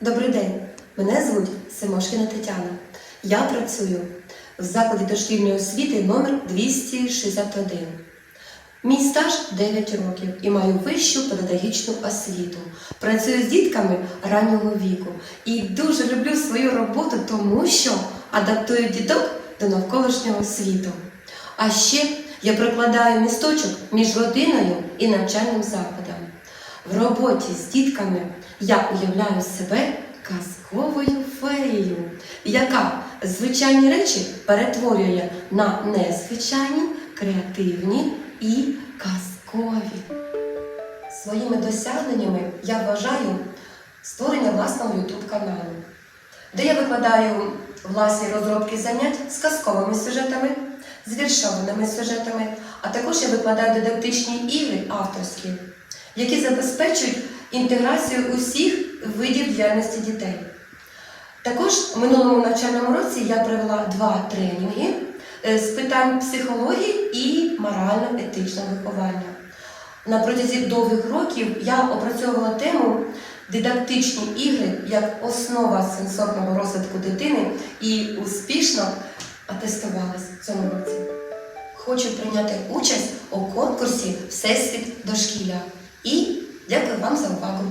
Добрий день, мене звуть Симошкіна Тетяна. Я працюю в закладі дошкільної освіти номер 261. Мій стаж 9 років і маю вищу педагогічну освіту. Працюю з дітками раннього віку і дуже люблю свою роботу, тому що адаптую діток до навколишнього світу. А ще я прикладаю місточок між родиною і навчальним закладом. В роботі з дітками я уявляю себе казковою феєю, яка звичайні речі перетворює на незвичайні, креативні і казкові. Своїми досягненнями я вважаю створення власного YouTube каналу, де я викладаю власні розробки занять з казковими сюжетами, з віршованими сюжетами, а також я викладаю дидактичні ігри авторські, які забезпечують інтеграцію усіх видів діяльності дітей. Також в минулому навчальному році я провела два тренінги е, з питань психології і морально-етичного виховання. На протязі довгих років я опрацьовувала тему дидактичні ігри як основа сенсорного розвитку дитини і успішно атестувалась в цьому році. Хочу прийняти участь у конкурсі Всесвіт дошкілля. І дякую вам за увагу.